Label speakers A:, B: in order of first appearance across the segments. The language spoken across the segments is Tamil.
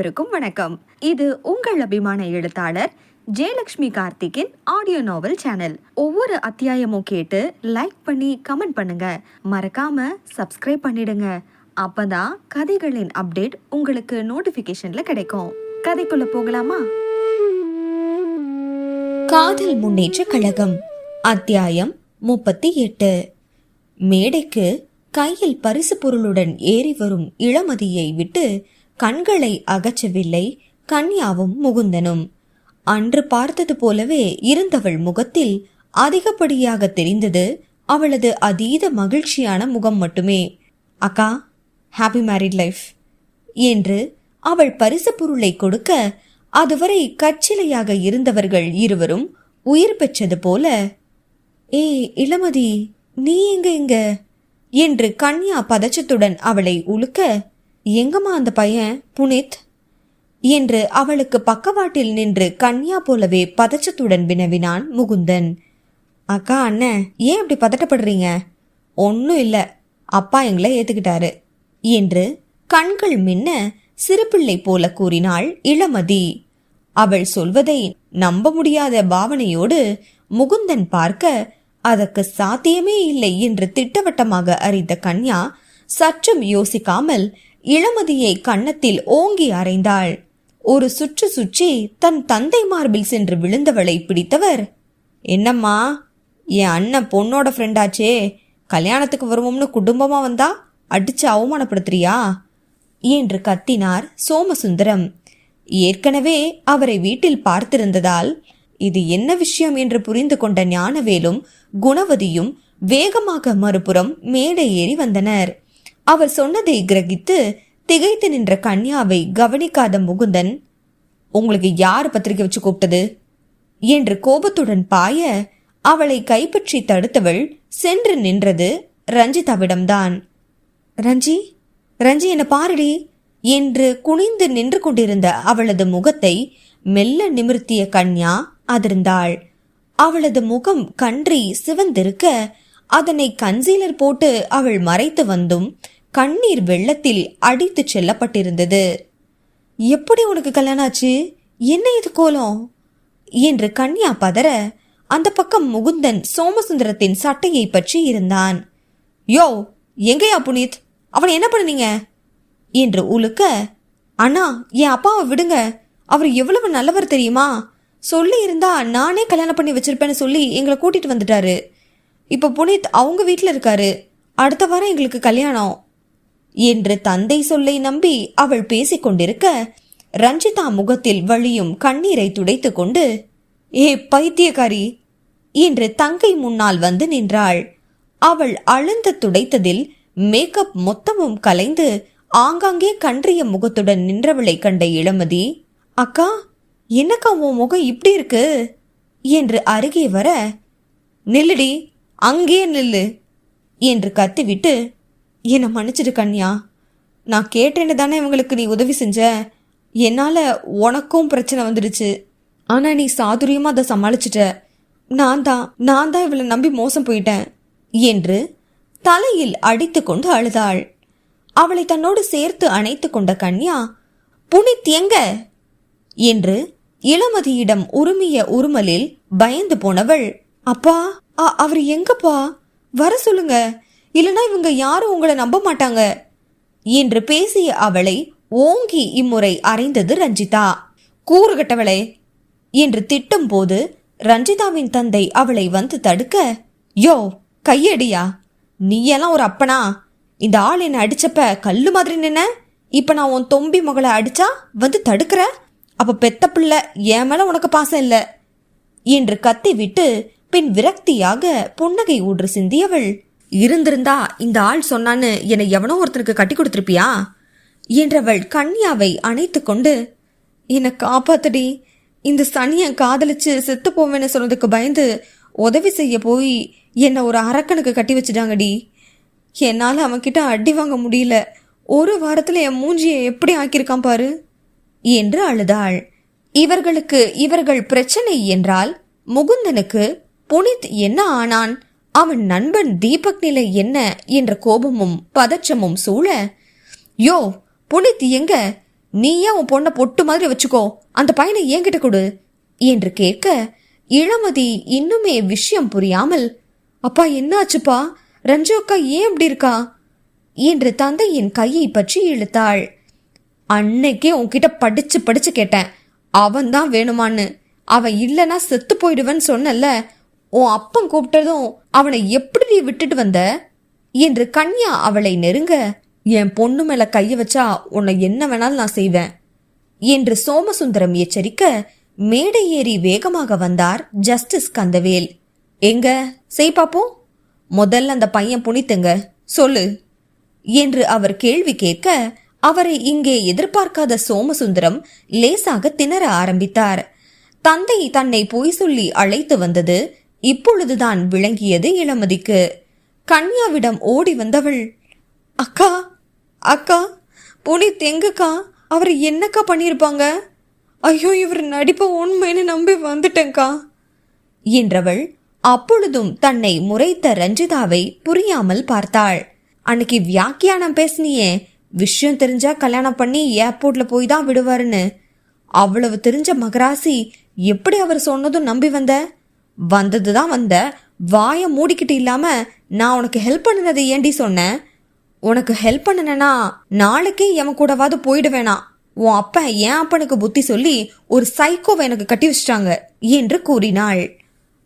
A: அனைவருக்கும் வணக்கம். இது உங்கள் அபிமான எழுத்தாளர் ஜெயலக்ஷ்மி கார்த்திக்கின் ஆடியோ நாவல் சேனல் ஒவ்வொரு அத்தியாயமும் கேட்டு லைக் பண்ணி கமெண்ட் பண்ணுங்க. மறக்காம சப்ஸ்கிரைப் பண்ணிடுங்க. அப்பதான் கதைகளின் அப்டேட் உங்களுக்கு நோட்டிபிகேஷன்ல கிடைக்கும். கதைக்குள்ள போகலாமா?
B: காதல் முன்னேற்ற கழகம் அத்தியாயம் முப்பத்தி எட்டு. மேடைக்கு கையில் பரிசு பொருளுடன் ஏறி வரும் இளமதியை விட்டு கண்களை அகற்றவில்லை கன்யாவும் முகுந்தனும். அன்று பார்த்தது போலவே இருந்தவள் முகத்தில் அதிகப்படியாக தெரிந்தது அவளது அதீத மகிழ்ச்சியான முகம் மட்டுமே. அக்கா ஹாப்பி மேரிட் லைஃப் என்று அவள் பரிசு பொருளை கொடுக்க அதுவரை கச்சிலையாக இருந்தவர்கள் இருவரும் உயிர் பெற்றது போல ஏ இளமதி நீ எங்க இங்க? என்று கன்யா பதச்சத்துடன் அவளை உலுக்க எங்கம்மா அந்த பையன்? புனித். என்று அவளுக்கு பக்கவாட்டில் நின்று கன்யா போலவே பதச்சத்துடன் வினவினான் முகுந்தன். அக்கா அண்ணன் ஏன் அப்படி பதட்டப்படுறீங்க? ஒன்றும் இல்லை. அப்பா எங்களை ஏத்துக்கிட்டாரு. என்று கண்கள் மின்ன சிறுபிள்ளை போல கூறினாள் இளமதி. அவள் சொல்வதை நம்ப முடியாத பாவனையோடு முகுந்தன் பார்க்க அதற்கு சாத்தியமே இல்லை என்று திட்டவட்டமாக அறிந்த கன்யா சற்றும் யோசிக்காமல் இளமதியை கன்னத்தில் ஓங்கி அறைந்தாள். ஒரு சுற்று சுற்றி தன் தந்தை மார்பில் சென்று விழுந்தவளை பிடித்தவர். என்னம்மா என் அண்ணன் பொண்ணோட ஃப்ரெண்டாச்சே கல்யாணத்துக்கு வருவோம்னு குடும்பமா வந்தா? அடிச்சு அவமானப்படுத்துறியா? என்று கத்தினார் சோமசுந்தரம். ஏற்கனவே அவரை வீட்டில் பார்த்திருந்ததால் இது என்ன விஷயம்? என்று புரிந்து கொண்ட ஞானவேலும் குணவதியும் வேகமாக மறுபுறம் மேடை ஏறி வந்தனர். அவர் சொன்னதை கிரகித்து திகைத்து நின்ற கன்யாவை கவனிக்காத முகுந்தன் உங்களுக்கு யார் பத்திரிக்கை வச்சு கூப்பிட்டது? என்று கோபத்துடன் பாய அவளை கைப்பற்றி தடுத்தவள் சென்று நின்றது ரஞ்சிதாவிடம்தான். ரஞ்சி ரஞ்சி என்ன பாருடி என்று குனிந்து நின்று கொண்டிருந்த அவளது முகத்தை மெல்ல நிமிர்த்திய கன்யா அதிர்ந்தாள். அவளது முகம் கன்றி சிவந்திருக்க அதனை கன்சீலர் போட்டு அவள் மறைத்து வந்தும் கண்ணீர் வெள்ளத்தில் அடித்துச் செல்லப்பட்டிருந்தது. எப்படி உனக்கு கல்யாணம் ஆச்சு? என்ன இது கோலம்? என்று கன்யா பதற அந்த பக்கம் முகுந்தன் சோமசுந்தரத்தின் சட்டையை பற்றி இருந்தான். யோ எங்கேயா புனித்? அவனை என்ன பண்ணுனீங்க? என்று உலுக்க அண்ணா என் அப்பாவை விடுங்க. அவர் எவ்வளவு நல்லவர் தெரியுமா? சொல்லி இருந்தா நானே கல்யாணம் பண்ணி வச்சிருப்பேன்னு சொல்லி எங்களை கூட்டிட்டு வந்துட்டாரு. இப்போ புனித் அவங்க வீட்டில் இருக்காரு. அடுத்த வாரம் எங்களுக்கு கல்யாணம். என்று தந்தை சொல்லை நம்பி அவள் பேசிக் கொண்டிருக்க ரஞ்சிதா முகத்தில் வழியும் கண்ணீரை துடைத்து கொண்டு ஏ பைத்தியக்காரி! என்று தங்கை முன்னால் வந்து நின்றாள். அவள் அழுந்த துடைத்ததில் மேக்கப் மொத்தமும் கலைந்து ஆங்காங்கே கன்றிய முகத்துடன் நின்றவளை கண்ட இளமதி அக்கா என்னக்கா உன் முகம் இப்படி இருக்கு? என்று அருகே வர நில்லுடி அங்கே நில்லு என்று கத்திவிட்டு என்னை மன்னிச்சிடு கன்யா. நான் கேட்டேன்னு தானே இவங்களுக்கு நீ உதவி செஞ்ச. என்னால் உனக்கும் பிரச்சனை வந்துடுச்சு. ஆனால் நீ சாதுரியமாக அதை சமாளிச்சிட்ட. நான் தான் நான் தான் இவளை நம்பி மோசம் போயிட்டேன் என்று தலையில் அடித்து கொண்டு அழுதாள். அவளை தன்னோடு சேர்த்து அணைத்து கொண்ட கன்யா புனித் எங்க என்று இளமதியிடம் உருமிய உருமலில் பயந்து போனவள் அப்பா அவர் எங்கப்பா? வர சொல்லுங்க. இல்லைனா இவங்க யாரும் உங்களை நம்ப மாட்டாங்க. என்று பேசிய அவளை ஓங்கி இம்முறை அறைந்தது ரஞ்சிதா. கூறுகட்டவளே என்று திட்டும் போது ரஞ்சிதாவின் தந்தை அவளை வந்து தடுக்க யோ கையடியா? நீயெல்லாம் ஒரு அப்பனா? இந்த ஆள் என்ன அடிச்சப்ப கல்லு மாதிரி நின்ன? இப்ப நான் உன் தொம்பி மகளை அடிச்சா வந்து தடுக்கிற? அப்ப பெத்த பிள்ளை என் மேல உனக்கு பாசம் இல்ல? என்று கத்திவிட்டு பின் விரக்தியாக புன்னகை ஊன்று சிந்தியவள் இருந்திருந்தா இந்த ஆள் சொன்னான்னு என்னை எவனோ ஒருத்தனுக்கு கட்டி கொடுத்துருப்பியா? என்றவள் கன்யாவை அணைத்து கொண்டு என்னை காப்பாத்தடி. இந்த சனியை காதலிச்சு செத்து போவேன்னு சொன்னதுக்கு பயந்து உதவி செய்ய போய் என்னை ஒரு அரக்கனுக்கு கட்டி வச்சுட்டாங்கடி. என்னால் அவன்கிட்ட அடி வாங்க முடியல. ஒரு வாரத்தில் என் மூஞ்சியை எப்படி ஆக்கியிருக்கான் பாரு? என்று அழுதாள். இவர்களுக்கு இவர்கள் பிரச்சனை என்றால் முகுந்தனுக்கு புனித் என்ன ஆனான்? அவன் நண்பன் தீபக் நிலை என்ன என்ற கோபமும் பதற்றமும் சூழ யோ புனித் எங்க? நீ ஏன் உன் பொண்ணை பொட்டு மாதிரி வச்சுக்கோ? அந்த பையனை என்கிட்ட கொடு என்று கேட்க இளமதி இன்னுமே விஷயம் புரியாமல் அப்பா என்னாச்சுப்பா? ரஞ்சு அக்கா ஏன் அப்படி இருக்கா? என்று தந்தையின் கையை பற்றி இழுத்தாள். அன்னைக்கே உன்கிட்ட படிச்சு படிச்சு கேட்டேன். அவன் தான் வேணுமான்னு. அவன் இல்லைன்னா செத்து போயிடுவேன்னு சொன்னல உன் அப்பன் கூப்பிட்டதும் அவனை எப்படி நீ விட்டுட்டு வந்த? என்று கன்யா அவளை நெருங்க என் பொண்ணு மேல கைய வச்சா உன்னை என்ன வேணாலும் நான் செய்வேன் என்று சோமசுந்தரம் எச்சரிக்க மேடை ஏறி வேகமாக வந்தார் ஜஸ்டிஸ் கந்தவேல். எங்க? செய் பாப்போம். முதல்ல அந்த பையன் புனித்துங்க சொல்லு என்று அவர் கேள்வி கேட்க அவரை இங்கே எதிர்பார்க்காத சோமசுந்தரம் லேசாக திணற ஆரம்பித்தார். தந்தை தன்னை பொய் சொல்லி அழைத்து வந்தது இப்பொழுதுதான் விளங்கியது இளமதிக்கு. கன்யாவிடம் ஓடி வந்தவள் அக்கா அக்கா புனித் எங்கக்கா? அவர் என்னக்கா பண்ணியிருப்பாங்க? ஐயோ இவர் நடிப்பை உண்மைன்னு நம்பி வந்துட்டேங்க்கா என்றவள் அப்பொழுதும் தன்னை முறைத்த ரஞ்சிதாவை புரியாமல் பார்த்தாள். அன்னைக்கு வியாக்கியானம் பேசினியே. விஷயம் தெரிஞ்சா கல்யாணம் பண்ணி ஏர்போர்ட்ல போய் தான் விடுவாருன்னு. அவ்வளவு தெரிஞ்ச மகராசி எப்படி அவர் சொன்னதும் நம்பி வந்த? வந்தது தான் வந்த. வாயை மூடிக்கிட்டு இல்லாம நான் உனக்கு ஹெல்ப் பண்ணினதை ஏண்டி சொன்னேன்? உனக்கு ஹெல்ப் பண்ணனா நாளைக்கே எவன் கூடவாது போயிட உன் அப்பன் என் அப்பனுக்கு புத்தி சொல்லி ஒரு சைக்கோவை எனக்கு கட்டி வச்சிட்டாங்க என்று கூறினாள்.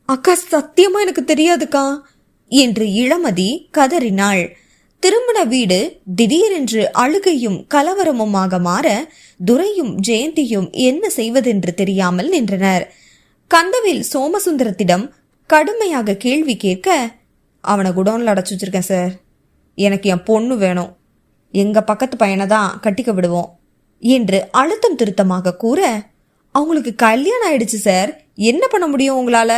B: அக்கா சத்தியமா எனக்கு தெரியாதுக்கா என்று இளமதி கதறினாள். திருமண வீடு திடீரென்று அழுகையும் கலவரமுமாக மாற துரையும் ஜெயந்தியும் என்ன செய்வதென்று தெரியாமல் நின்றனர். கந்தவேல் சோமசுந்தரத்திடம் கடுமையாக கேள்வி கேட்க அவனை குடோன்ல அடைச்சி வச்சிருக்கேன் சார். எனக்கு என் பொண்ணு வேணும். எங்க பக்கத்து பையனை தான் கட்டிக்க விடுவோம் என்று அழுத்தம் திருத்தமாக கூற அவங்களுக்கு கல்யாணம் ஆயிடுச்சு சார். என்ன பண்ண முடியும் உங்களால?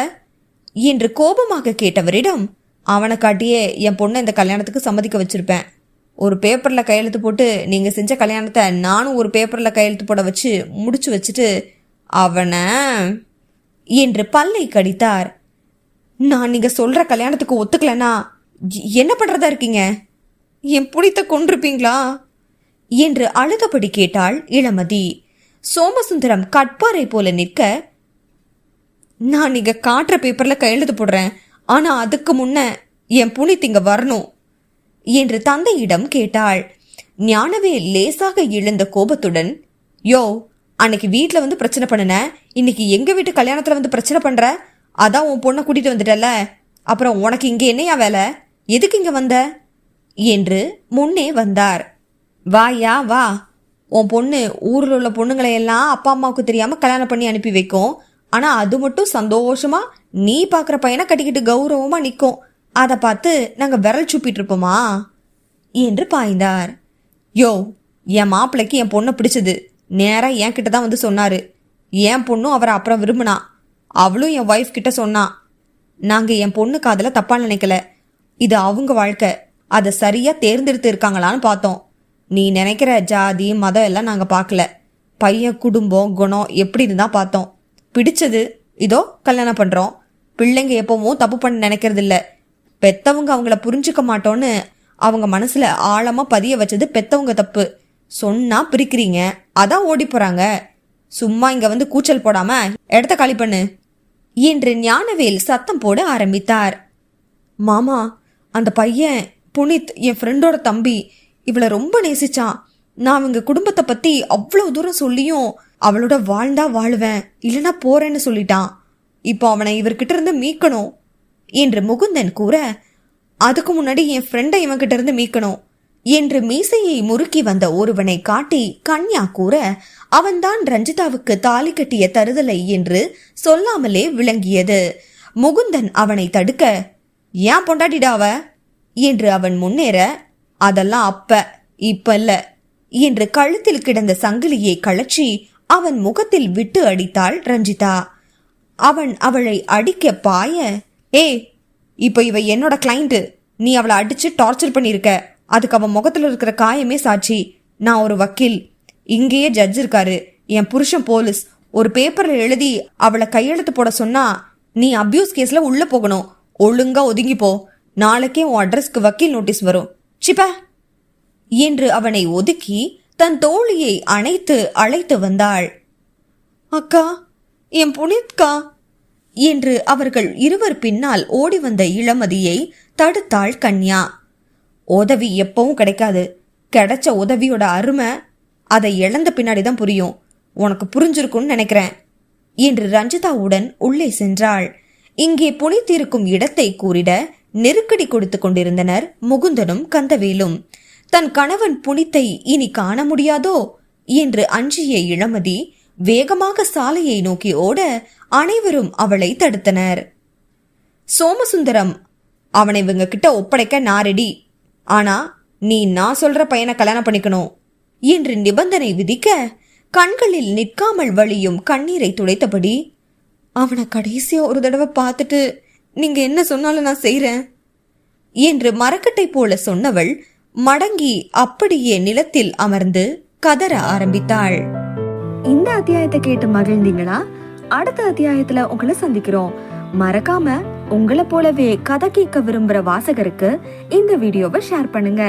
B: என்று கோபமாக கேட்டவரிடம் அவனை காட்டியே என் பொண்ணை இந்த கல்யாணத்துக்கு சம்மதிக்க வச்சிருப்பேன். ஒரு பேப்பர்ல கையெழுத்து போட்டு நீங்க செஞ்ச கல்யாணத்தை நானும் ஒரு பேப்பர்ல கையெழுத்து போட வச்சு முடிச்சு வச்சுட்டு அவனை என்று பல்லை கடித்தார். நான் நீங்க சொல்ற கல்யாணத்துக்கு ஒத்துக்கலனா என்ன பண்றதா இருக்கீங்க? என் பிடித்த கொண்டிருப்பீங்களா என்று அழுதபடி கேட்டாள் இளமதி. சோமசுந்தரம் கட்பாரை போல நிற்க நான் நீங்க காட்டுற பேப்பர்ல கையெழுத்து போடுறேன். ஆனா அதுக்கு முன்ன என் புனித் இங்க வரணும். என்று தந்தையிடம் கேட்டாள். ஞானவே லேசாக எழுந்த கோபத்துடன் யோ அன்னைக்கு வீட்டில் வந்து பிரச்சனை பண்ணுன. இன்னைக்கு எங்கள் வீட்டு கல்யாணத்தில் வந்து பிரச்சனை பண்ணுற அதான் உன் பொண்ணை கூட்டிகிட்டு வந்துட்டல அப்புறம் உனக்கு இங்கே என்னையா வேலை? எதுக்கு இங்கே வந்த? என்று முன்னே வந்தார். வாயா வா. உன் பொண்ணு ஊரில் உள்ள பொண்ணுங்களை எல்லாம் அப்பா அம்மாவுக்கு தெரியாமல் கல்யாணம் பண்ணி அனுப்பி வைக்கும். ஆனால் அது மட்டும் சந்தோஷமாக நீ பார்க்குற பையனை கட்டிக்கிட்டு கௌரவமாக நிற்கும் அதை பார்த்து நாங்கள் விரல் சூப்பிட்டு இருப்போமா? என்று பாய்ந்தார். யோ என் மாப்பிள்ளைக்கு என் பொண்ணை பிடிச்சது. நேராக என் கிட்ட தான் வந்து சொன்னார். என் பொண்ணும் அவரை அப்புறம் விரும்பினா. அவளும் என் ஒய்ஃப் கிட்ட சொன்னா. நாங்கள் என் பொண்ணு காதில் தப்பாக நினைக்கல. இது அவங்க வாழ்க்கை. அதை சரியாக தேர்ந்தெடுத்து இருக்காங்களான்னு பார்த்தோம். நீ நினைக்கிற ஜாதி மதம் எல்லாம் நாங்கள் பார்க்கல. பையன் குடும்பம் குணம் எப்படி தான் பார்த்தோம். பிடிச்சது இதோ கல்யாணம் பண்ணுறோம் பிள்ளைங்க எப்பவும் தப்பு பண்ண நினைக்கிறது இல்லை. பெத்தவங்க அவங்கள புரிஞ்சுக்க மாட்டோன்னு அவங்க மனசில் ஆழமாக பதிய வச்சது பெத்தவங்க தப்பு. சொன்னால் பிரிக்கிறீங்க. அதான் ஓடி போறாங்க. சும்மா இங்க வந்து கூச்சல் போடாம இடத்த காலி பண்ணு. என்று ஞானவேல் சத்தம் போட ஆரம்பித்தார். மாமா அந்த பையன் புனித் என் ஃப்ரெண்டோட தம்பி இவளை ரொம்ப நேசிச்சான். நான் அவங்க குடும்பத்தை பத்தி அவ்வளவு தூரம் சொல்லியும் அவளோட வாழ்ந்தா வாழ்வேன் இல்லைனா போறேன்னு சொல்லிட்டான். இப்போ அவனை இவர்கிட்ட இருந்து மீட்கணும். என்று முகுந்தன் கூற அதுக்கு முன்னாடி என் ஃப்ரெண்டை இவன்கிட்ட இருந்து மீட்கணும். என்று மீசையை முறுக்கி வந்த ஒருவனை காட்டி கன்யா கூற அவன்தான் ரஞ்சிதாவுக்கு தாலி கட்டிய தருதலை என்று சொல்லாமலே விளங்கியது. முகுந்தன் அவனை தடுக்க ஏன் பொண்டாடிடாவ என்று அவன் முன்னேற அதெல்லாம் அப்ப இப்ப இல்ல என்று கழுத்தில் கிடந்த சங்கிலியை கழற்றி அவன் முகத்தில் விட்டு அடித்தாள் ரஞ்சிதா. அவன் அவளை அடிக்க பாய ஏய் இப்போ இவ என்னோட கிளைண்ட் நீ அவளை அடிச்சு டார்ச்சர் பண்ணிருக்க. அதுக்கு அவன் முகத்தில் இருக்கிற காயமே சாட்சி. நான் ஒரு வக்கீல். இங்கேயே ஜட்ஜ் இருக்காரு. என் புருஷன் போலீஸ். ஒரு பேப்பரில் எழுதி அவளை கையெழுத்து போட சொன்னா நீ அப்யூஸ் கேஸ்ல உள்ள போகணும். ஒழுங்கா ஒதுங்கிப்போ. நாளைக்கே உன் அட்ரஸ்க்கு வக்கீல் நோட்டீஸ் வரும். சிப்ப! என்று அவனை ஒதுக்கி தன் தோழியை அணைத்து அழைத்து வந்தாள். அக்கா என் புனித்கா! என்று அவர்கள் இருவர் பின்னால் ஓடி வந்த இளமதியை தடுத்தாள் கன்யா. உதவி எப்பவும் கிடைக்காது. கிடைச்ச உதவியோட அருமை அதை இழந்த பின்னாடி தான் புரியும். உனக்கு புரிஞ்சிருக்கும்னு நினைக்கிறேன். என்று ரஞ்சிதாவுடன் உள்ளே சென்றாள். இங்கே புனித்திருக்கும் இடத்தை கூறிட நெருக்கடி கொடுத்து கொண்டிருந்தனர் முகுந்தனும் கந்தவேலும். தன் கணவன் புனித்தை இனி காண முடியாதோ? என்று அஞ்சிய இளமதி வேகமாக சாலையை நோக்கி ஓட அனைவரும் அவளை தடுத்தனர். சோமசுந்தரம் அவனை இவங்க கிட்ட ஒப்படைக்க நாரெடி ஆனா நீ நான் சொல்ற பையனை கல்யாணம் பண்ணிக்கணும் என்று நிபந்தனை விதிக்க கண்களில் நிற்காமல் வழியும் கண்ணீரை துடைத்தபடி அவனை கடைசியா ஒரு தடவை பார்த்துட்டு நீங்க என்ன சொன்னாலும் நான் செய்றேன் என்று மரக்கட்டை போல சொன்னவள் மடங்கி அப்படியே நிலத்தில் அமர்ந்து கதற ஆரம்பித்தாள்.
A: இந்த அத்தியாயத்தை கேட்டு மகிழ்ந்தீங்களா? அடுத்த அத்தியாயத்துல உங்களை சந்திக்கிறோம். மறக்காம உங்களை போலவே கதை கேட்க விரும்புற வாசகருக்கு இந்த வீடியோவை ஷேர் பண்ணுங்க.